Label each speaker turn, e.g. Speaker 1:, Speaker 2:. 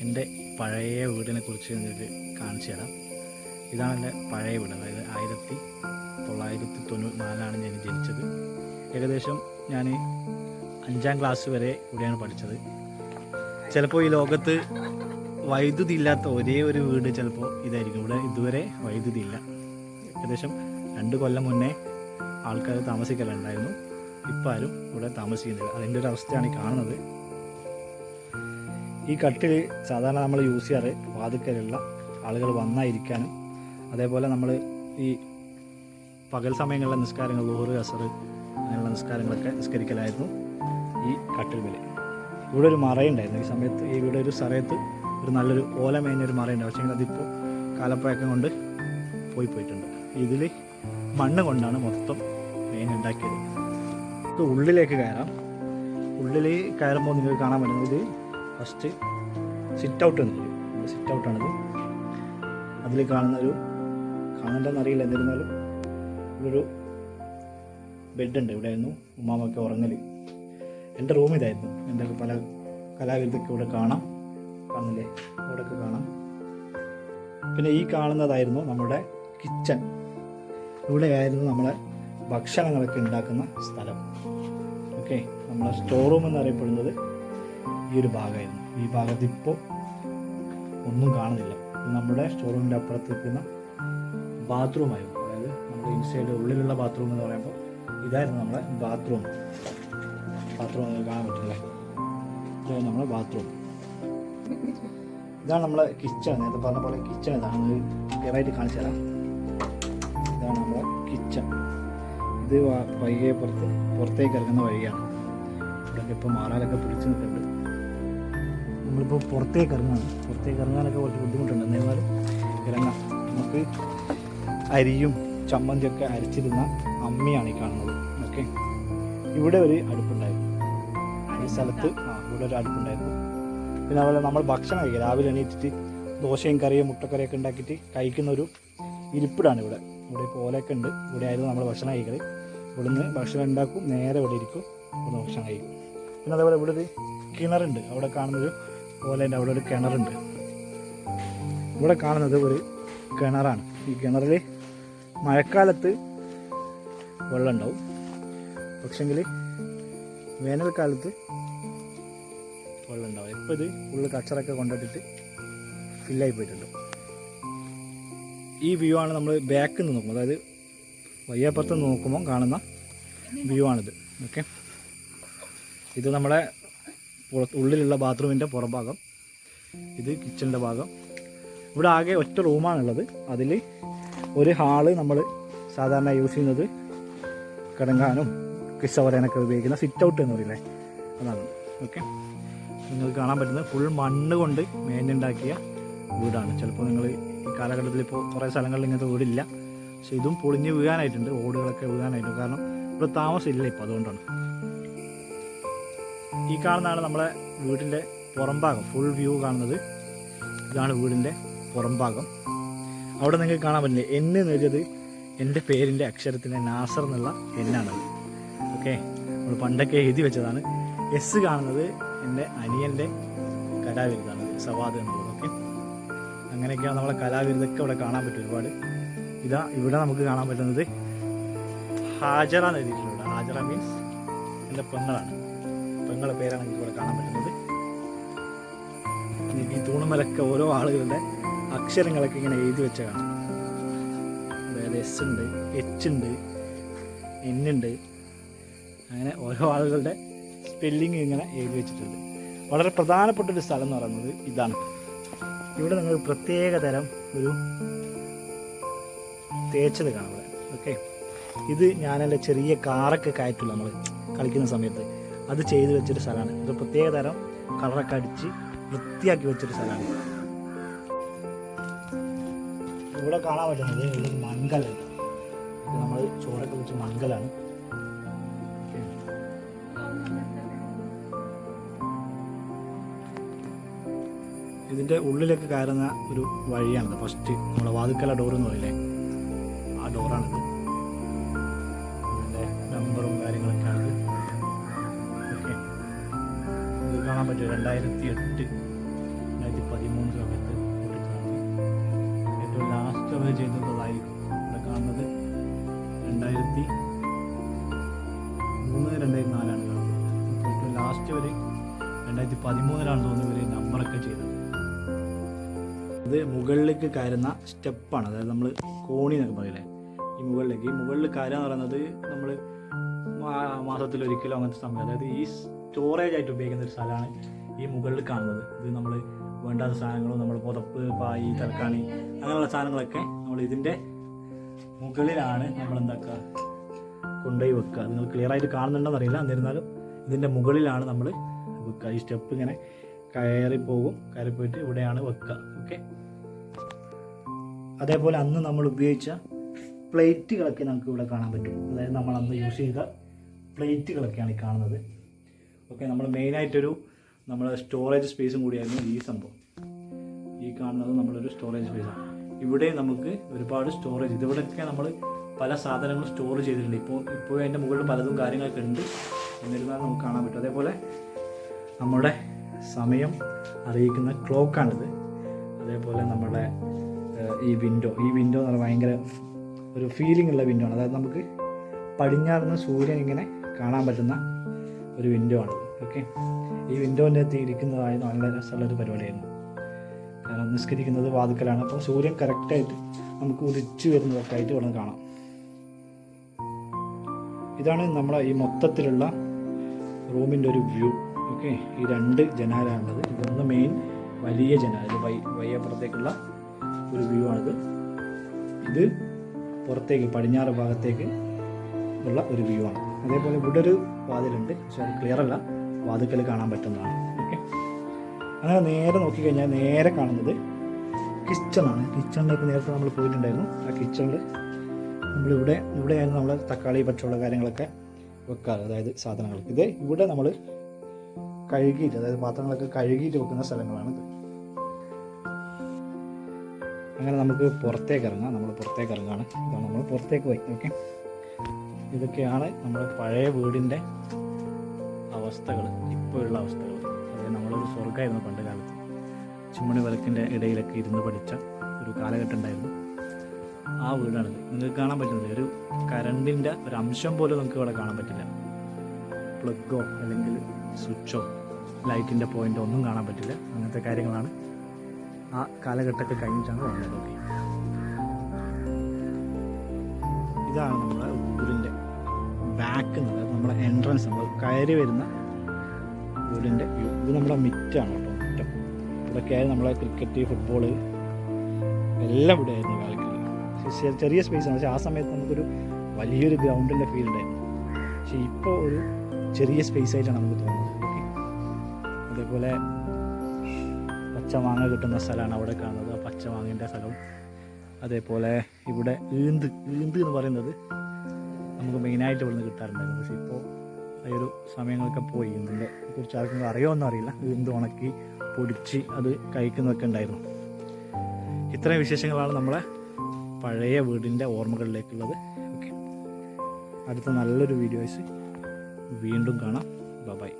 Speaker 1: എന്റെ പഴയ വീടിനെ കുറിച്ച് നിങ്ങൾക്ക് കാണിച്ചു തരാം. ഇതാണ് എന്റെ പഴയ വീട്. അതായത് ആയിരത്തി തൊള്ളായിരത്തി തൊണ്ണൂറ്റി നാലാണ് ഞാൻ ജനിച്ചത്. ഏകദേശം ഞാൻ അഞ്ചാം ക്ലാസ് വരെ ഇവിടെയാണ് പഠിച്ചത്. ചിലപ്പോൾ ഈ ലോകത്ത് വൈദ്യുതി ഇല്ലാത്ത ഒരേ ഒരു വീട് ചിലപ്പോൾ ഇതായിരിക്കും. ഇവിടെ ഇതുവരെ വൈദ്യുതി ഇല്ല. ഏകദേശം രണ്ട് കൊല്ലം മുന്നേ ആൾക്കാർ താമസിക്കലുണ്ടായിരുന്നു. ഇപ്പം ആരും ഇവിടെ താമസിക്കുന്നില്ല. അതിന്റെ ഒരു അവസ്ഥയാണ് കാണുന്നത്. ഈ കട്ടിൽ സാധാരണ നമ്മൾ യൂസ് ചെയ്യാറ് വാതുക്കലുള്ള ആളുകൾ വന്നായിരിക്കാനും. അതേപോലെ നമ്മൾ ഈ പകൽ സമയങ്ങളിലെ നിസ്കാരങ്ങൾ ഊറ് അസർ അങ്ങനെയുള്ള നിസ്കാരങ്ങളൊക്കെ നിസ്കരിക്കലായിരുന്നു ഈ കട്ടിൽ വില ഇവിടെ ഒരു മറയുണ്ടായിരുന്നു. ഈ സമയത്ത് ഈ ഇവിടെ ഒരു സ്ഥലത്ത് ഒരു നല്ലൊരു ഓല മേഞ്ഞൊരു മറയുണ്ട്. പക്ഷേ അതിപ്പോൾ കാലപ്പഴക്കം കൊണ്ട് പോയി പോയിട്ടുണ്ട്. ഇതിൽ മണ്ണ് കൊണ്ടാണ് മൊത്തം മേഞ്ഞുണ്ടാക്കിയത് ഇത് ഉള്ളിലേക്ക് കയറാം. ഉള്ളിൽ കയറുമ്പോൾ നിങ്ങൾക്ക് കാണാൻ പറ്റുന്നത് ഫസ്റ്റ് സിറ്റ് ഔട്ട് എന്ന് പറയും. സിറ്റ് ഔട്ടാണിത് അതിൽ കാണുന്ന ഒരു കാണണ്ടെന്നറിയില്ല എന്നിരുന്നാലും ഇവിടൊരു ബെഡുണ്ട് ഇവിടെ ആയിരുന്നു ഉമ്മാമൊക്കെ ഉറങ്ങൽ എന്റെ റൂം ഇതായിരുന്നു. എന്റെ പല കലാകൃതിക്ക് ഇവിടെ കാണാം. കാണുന്നില്ലേ? ഇവിടെയൊക്കെ കാണാം. പിന്നെ ഈ കാണുന്നതായിരുന്നു നമ്മുടെ കിച്ചൺ ഇവിടെയായിരുന്നു നമ്മളെ ഭക്ഷണങ്ങളൊക്കെ ഉണ്ടാക്കുന്ന സ്ഥലം. ഓക്കെ നമ്മളെ സ്റ്റോർ റൂം എന്നറിയപ്പെടുന്നത് ഈ ഒരു ഭാഗമായിരുന്നു. ഈ ഭാഗത്ത് ഇപ്പോൾ ഒന്നും കാണുന്നില്ല. നമ്മുടെ സ്റ്റോറൂമിന്റെ അപ്പുറത്ത് നിൽക്കുന്ന ബാത്റൂമായിരുന്നു അതായത് നമ്മുടെ ഇൻസൈഡ് ഉള്ളിലുള്ള ബാത്റൂം എന്ന് പറയുമ്പോൾ ഇതായിരുന്നു നമ്മുടെ ബാത്റൂം ബാത്റൂം കാണാൻ പറ്റില്ല. ഇതായിരുന്നു നമ്മുടെ ബാത്റൂം ഇതാണ് നമ്മളെ കിച്ചൺ നേരത്തെ പറഞ്ഞ പോലെ കിച്ചൺ ഇതാണ്. ക്ലിയറായിട്ട് കാണിച്ചു തരാം. ഇതാണ് നമ്മുടെ കിച്ചൺ ഇത് വൈകിയെ പുറത്ത് പുറത്തേക്ക് ഇറങ്ങുന്ന വഴിയാണ്. ഇവിടെ ഇപ്പോൾ മാറാലൊക്കെ പിടിച്ച് നിൽക്കുന്നുണ്ട്. നമ്മളിപ്പോൾ പുറത്തേക്ക് ഇറങ്ങാണ് പുറത്തേക്ക് ഇറങ്ങാനൊക്കെ കുറച്ച് ബുദ്ധിമുട്ടുണ്ട്. എന്നാലും ഇറങ്ങാം. നമുക്ക് അരിയും ചമ്മന്തിയൊക്കെ അരച്ചിരുന്ന അമ്മയാണ് ഈ കാണുന്നത്. ഓക്കെ? ഇവിടെ ഒരു അടുപ്പുണ്ടായിരുന്നു. ഈ സ്ഥലത്ത് ആ ഇവിടെ ഒരു അടുപ്പുണ്ടായിരുന്നു. പിന്നെ അതുപോലെ നമ്മൾ ഭക്ഷണം കഴിക്കുക. രാവിലെ എണീറ്റിട്ട് ദോശയും കറിയും മുട്ടക്കറിയൊക്കെ ഉണ്ടാക്കിയിട്ട് കഴിക്കുന്ന ഒരു ഇരിപ്പിടാണ് ഇവിടെ. ഇവിടെ ഇപ്പോൾ ഓലയൊക്കെ ഉണ്ട്. ഇവിടെ ആയിരുന്നു നമ്മൾ ഭക്ഷണം കഴിക്കൽ ഇവിടുന്ന് ഭക്ഷണം ഉണ്ടാക്കും. നേരെ ഇവിടെ ഇരിക്കും. ഇവിടുന്ന് ഭക്ഷണം കഴിക്കും. പിന്നെ അതേപോലെ ഇവിടെ ഒരു കിണറുണ്ട്. അവിടെ കാണുന്നൊരു ഓലേന്റെ അവിടെ ഒരു കിണറുണ്ട്. ഇവിടെ കാണുന്നത് ഒരു കിണറാണ്. ഈ കിണറിൽ മഴക്കാലത്ത് വെള്ളം ഉണ്ടാവും പക്ഷെങ്കിൽ വേനൽക്കാലത്ത് വെള്ളം ഉണ്ടാവും ഇപ്പോൾ ഇത് ഉള്ളിൽ കച്ചറൊക്കെ കൊണ്ടിട്ടിട്ട് ഫില്ലായി പോയിട്ടുണ്ട്. ഈ വ്യൂ ആണ് നമ്മൾ ബാക്കിൽ നിന്ന് നോക്കുമ്പോൾ അതായത് വയ്യാപ്പുറത്ത് നോക്കുമ്പോൾ കാണുന്ന വ്യൂ ആണിത്. ഓക്കെ ഇത് നമ്മുടെ ഉള്ളിലുള്ള ബാത്റൂമിന്റെ പുറംഭാഗം. ഇത് കിച്ചണിന്റെ ഭാഗം. ഇവിടെ ആകെ ഒറ്റ റൂമാണുള്ളത്. അതിൽ ഒരു ഹാൾ നമ്മൾ സാധാരണ യൂസ് ചെയ്യുന്നത് കിടങ്ങാനും കിസ്സ പറയാനൊക്കെ ഉപയോഗിക്കുന്ന സിറ്റ് ഔട്ട് എന്ന് പറയില്ലേ? അതാണ്. ഓക്കെ. നിങ്ങൾക്ക് കാണാൻ പറ്റുന്നത് ഫുൾ മണ്ണ് കൊണ്ട് മേഞ്ഞുണ്ടാക്കിയ വീടാണ്. ചിലപ്പോൾ നിങ്ങൾ ഈ കാലഘട്ടത്തിൽ ഇപ്പോൾ കുറേ സ്ഥലങ്ങളിൽ ഇങ്ങനത്തെ വീടില്ല. പക്ഷെ ഇതും പൊളിഞ്ഞ് വീഴാനായിട്ടുണ്ട്. ഓടുകളൊക്കെ വീഴാനായിട്ടുണ്ട്. കാരണം ഇവിടെ താമസമില്ല ഇപ്പോൾ അതുകൊണ്ടാണ്. ഈ കാണുന്നതാണ് നമ്മളെ വീടിന്റെ പുറംഭാഗം. ഫുൾ വ്യൂ കാണുന്നത്. ഇതാണ് വീടിന്റെ പുറംഭാഗം. അവിടെ നിങ്ങൾക്ക് കാണാൻ പറ്റില്ല? എന്ന് വെച്ചത് എന്റെ പേരിന്റെ അക്ഷരത്തിന്റെ നാസർ എന്നുള്ള എന്നാണത് ഓക്കെ നമ്മൾ പണ്ടൊക്കെ എഴുതി വെച്ചതാണ്. എസ് കാണുന്നത് എന്റെ അനിയന്റെ കലാവിരുതാണ്. സവാദ് എന്നുള്ളത്. ഓക്കെ അങ്ങനെയൊക്കെയാണ് നമ്മളെ കലാവിരുതൊക്കെ അവിടെ കാണാൻ പറ്റും ഒരുപാട്. ഇതാ ഇവിടെ നമുക്ക് കാണാൻ പറ്റുന്നത് ഹാജറ എന്ന് എഴുതിയിട്ടുണ്ട് ഹാജറ മീൻസ് എന്റെ പെങ്ങളാണ്. പെങ്ങളെ പേരാണ് എനിക്ക് ഇവിടെ കാണാൻ പറ്റുന്നത്. ഈ തൂണുമലൊക്കെ ഓരോ ആളുകളുടെ അക്ഷരങ്ങളൊക്കെ ഇങ്ങനെ എഴുതി വെച്ച കാണാം അതായത് എസ് ഉണ്ട് എച്ച് ഉണ്ട് എൻ ഉണ്ട്. അങ്ങനെ ഓരോ ആളുകളുടെ സ്പെല്ലിങ് ഇങ്ങനെ എഴുതി വെച്ചിട്ടുണ്ട്. വളരെ പ്രധാനപ്പെട്ട ഒരു സ്ഥലം എന്ന് പറയുന്നത് ഇതാണ്. ഇവിടെ നിങ്ങൾ പ്രത്യേക തരം ഒരു തേച്ചത് കാണാം ഓക്കെ ഇത് ഞാനെന്റെ ചെറിയ കാറൊക്കെ കയറ്റുള്ളൂ നമ്മൾ കളിക്കുന്ന സമയത്ത്. അത് ചെയ്ത് വെച്ചൊരു സ്ഥലമാണ്. ഇത് പ്രത്യേക തരം കളറൊക്കെ അടിച്ച് വൃത്തിയാക്കി വെച്ചൊരു സ്ഥലമാണ്. ഇവിടെ കാണാൻ പറ്റുന്നത് ഇവിടെ മൺകലുണ്ട് ഇത് നമ്മൾ ചോറൊക്കെ വെച്ച് മംഗലാണ്. ഇതിന്റെ ഉള്ളിലേക്ക് കയറുന്ന ഒരു വഴിയാണിത്. ഫസ്റ്റ് നമ്മുടെ വാതുക്കല ഡോർ എന്ന് പറയില്ലേ? ആ ഡോറാണിത് രണ്ടായിരത്തി എട്ട് രണ്ടായിരത്തി പതിമൂന്ന് സമയത്ത് ഏറ്റവും ലാസ്റ്റ് അവർ ചെയ്തതായിരിക്കും ഇവിടെ കാണുന്നത്. രണ്ടായിരത്തി മൂന്ന് രണ്ടായിരത്തി നാലാണ് കാണുന്നത് ഏറ്റവും ലാസ്റ്റ് വരെ രണ്ടായിരത്തി പതിമൂന്നിലാണ് തോന്നുന്നത് ഇവർ നമ്പറൊക്കെ ചെയ്തത്. അത് മുകളിലേക്ക് കയറുന്ന സ്റ്റെപ്പാണ്. അതായത് നമ്മൾ കോണി എന്നൊക്കെ പറയില്ലേ? ഈ മുകളിലേക്ക്. ഈ മുകളിൽ കയറുക എന്ന് പറയുന്നത് നമ്മൾ മാസത്തിലൊരിക്കലും അങ്ങനത്തെ സമയം. അതായത് ഈ സ്റ്റോറേജ് ആയിട്ട് ഉപയോഗിക്കുന്ന ഒരു സ്ഥലമാണ് ഈ മുകളിൽ കാണുന്നത്. ഇത് നമ്മൾ വേണ്ടാത്ത സാധനങ്ങളും നമ്മൾ പുതപ്പ് പായി തലക്കാണി അങ്ങനെയുള്ള സാധനങ്ങളൊക്കെ നമ്മൾ ഇതിന്റെ മുകളിലാണ് നമ്മൾ എന്താക്കുക കൊണ്ടുപോയി വെക്കുക. നിങ്ങൾ ക്ലിയർ ആയിട്ട് കാണുന്നുണ്ടെന്ന് അറിയില്ല. എന്നിരുന്നാലും ഇതിന്റെ മുകളിലാണ് നമ്മൾ വെക്കുക. ഈ സ്റ്റെപ്പ് ഇങ്ങനെ കയറി പോകും. കയറി പോയിട്ട് ഇവിടെയാണ് വെക്കുക. ഓക്കെ അതേപോലെ അന്ന് നമ്മൾ ഉപയോഗിച്ച പ്ലേറ്റുകളൊക്കെ നമുക്ക് ഇവിടെ കാണാൻ പറ്റും. അതായത് നമ്മൾ അന്ന് യൂസ് ചെയ്ത പ്ലേറ്റുകളൊക്കെയാണ് ഈ കാണുന്നത്. ഓക്കെ നമ്മൾ മെയിനായിട്ടൊരു നമ്മൾ സ്റ്റോറേജ് സ്പേസും കൂടിയായിരുന്നു ഈ സംഭവം. ഈ കാണുന്നത് നമ്മളൊരു സ്റ്റോറേജ് സ്പേസാണ് ഇവിടെ നമുക്ക് ഒരുപാട് സ്റ്റോറേജ് ഇതിവിടെയൊക്കെ നമ്മൾ പല സാധനങ്ങളും സ്റ്റോർ ചെയ്തിട്ടുണ്ട്. ഇപ്പോൾ ഇപ്പോൾ അതിന്റെ മുകളിൽ പലതും കാര്യങ്ങളൊക്കെ ഉണ്ട്. എന്നിരുന്നാലും നമുക്ക് കാണാൻ പറ്റും. അതേപോലെ നമ്മുടെ സമയം അറിയിക്കുന്ന ക്ലോക്കാണിത് അതേപോലെ നമ്മുടെ ഈ വിൻഡോ ഈ വിൻഡോ എന്ന് പറഞ്ഞാൽ ഭയങ്കര ഒരു ഫീലിംഗ് ഉള്ള വിൻഡോ ആണ്. അതായത് നമുക്ക് പടിഞ്ഞാറുന്ന സൂര്യൻ ഇങ്ങനെ കാണാൻ പറ്റുന്ന ഒരു വിൻഡോ ആണ് ഓക്കെ ഈ വിൻഡോന്റെ അകത്ത് ഇരിക്കുന്നതായി നല്ല രസമുള്ളൊരു പരിപാടിയായിരുന്നു. കാരണം നിസ്കരിക്കുന്നത് വാതുക്കലാണ്. അപ്പോൾ സൂര്യൻ കറക്റ്റായിട്ട് നമുക്ക് ഉദിച്ചു വരുന്നതൊക്കെ ആയിട്ട് ഇവിടെ കാണാം. ഇതാണ് നമ്മുടെ ഈ മൊത്തത്തിലുള്ള റൂമിന്റെ ഒരു വ്യൂ. ഓക്കെ? ഈ രണ്ട് ജനാലാണുള്ളത്. ഇതൊന്ന് മെയിൻ വലിയ ജനാല വൈ വയ്യപ്പുറത്തേക്കുള്ള ഒരു വ്യൂ ആണിത്. ഇത് പുറത്തേക്ക് പടിഞ്ഞാറ് ഭാഗത്തേക്ക് ഉള്ള ഒരു വ്യൂ ആണ്. അതേപോലെ ഇവിടെ ഒരു വാതിലുണ്ട്. പക്ഷെ അത് ക്ലിയർ അല്ല. വാതിക്കൽ കാണാൻ പറ്റുന്നതാണ്. ഓക്കെ. അങ്ങനെ നേരെ നോക്കിക്കഴിഞ്ഞാൽ നേരെ കാണുന്നത് കിച്ചണാണ്. കിച്ചണിലേക്ക് നേരത്തെ നമ്മൾ പോയിട്ടുണ്ടായിരുന്നു. ആ കിച്ചണിൽ നമ്മളിവിടെ ഇവിടെയായിരുന്നു നമ്മൾ തക്കാളി പച്ചുള്ള കാര്യങ്ങളൊക്കെ വെക്കാറ്. അതായത് സാധനങ്ങൾ ഇത് ഇവിടെ നമ്മൾ കഴുകിയിട്ട് അതായത് പാത്രങ്ങളൊക്കെ കഴുകിയിട്ട് വെക്കുന്ന സ്ഥലങ്ങളാണിത് അങ്ങനെ നമുക്ക് പുറത്തേക്ക് ഇറങ്ങാം. നമ്മൾ പുറത്തേക്ക് ഇറങ്ങാണ് ഇതാണ് നമ്മൾ പുറത്തേക്ക് പോയി. ഓക്കെ. ഇതൊക്കെയാണ് നമ്മുടെ പഴയ വീടിന്റെ അവസ്ഥകൾ ഇപ്പോഴുള്ള അവസ്ഥകൾ. അതായത് നമ്മളൊരു സ്വർഗമായിരുന്നു പണ്ട് കാലത്ത്. ചിമ്മണി വിളക്കിന്റെ ഇടയിലൊക്കെ ഇരുന്ന് പഠിച്ച ഒരു കാലഘട്ടം ഉണ്ടായിരുന്നു. ആ വീടാണിത്. നിങ്ങൾക്ക് കാണാൻ പറ്റുന്നത് ഒരു കറണ്ടിന്റെ ഒരു അംശം പോലും നമുക്ക് ഇവിടെ കാണാൻ പറ്റില്ല. പ്ലഗോ അല്ലെങ്കിൽ സ്വിച്ചോ ലൈറ്റിന്റെ പോയിന്റോ ഒന്നും കാണാൻ പറ്റില്ല. അങ്ങനത്തെ കാര്യങ്ങളാണ് ആ കാലഘട്ടത്തിൽ കഴിഞ്ഞിട്ടാണ് വന്നത്. ഇതാണ് നമ്മുടെ ഊരിന്റെ ബാക്ക് എന്നുള്ളത് നമ്മുടെ എൻട്രൻസ് നമ്മൾ കയറി വരുന്ന വീടിന്റെ വ്യൂ. ഇത് നമ്മുടെ മിറ്റാണ് കേട്ടോ മിറ്റം. ഇവിടെയൊക്കെയായിരുന്നു നമ്മളെ ക്രിക്കറ്റ് ഫുട്ബോൾ എല്ലാം ഇവിടെ ആയിരുന്നു കളിക്കുന്നത് ചെറിയ സ്പേസാണ് പക്ഷേ ആ സമയത്ത് നമുക്കൊരു വലിയൊരു ഗ്രൗണ്ടിന്റെ ഫീൽ ഉണ്ടായിരുന്നു പക്ഷേ ഇപ്പോൾ ഒരു ചെറിയ സ്പേസ് ആയിട്ടാണ് നമുക്ക് തോന്നുന്നത്. അതേപോലെ പച്ചമാങ്ങ കിട്ടുന്ന സ്ഥലമാണ് അവിടെ കാണുന്നത്. ആ പച്ചമാങ്ങേന്റെ സ്ഥലവും അതേപോലെ ഇവിടെ ഈന്ത് ഈന്ത് എന്ന് പറയുന്നത് നമുക്ക് മെയിനായിട്ട് ഇവിടുന്ന് കിട്ടാറുണ്ടായിരുന്നു. പക്ഷേ ഇപ്പോൾ ഈ ഒരു സമയങ്ങളൊക്കെ പോയി. ഇതിന്റെ കുറിച്ച് ആർക്കും അറിയുമെന്നും അറിയില്ല. വീണ്ടും ഉണക്കി പൊടിച്ച് അത് കഴിക്കുന്നതൊക്കെ ഉണ്ടായിരുന്നു. ഇത്രയും വിശേഷങ്ങളാണ് നമ്മളെ പഴയ വീടിന്റെ ഓർമ്മകളിലേക്കുള്ളത്. ഓക്കെ. അടുത്ത നല്ലൊരു വീഡിയോസ് വീണ്ടും കാണാം. ബൈ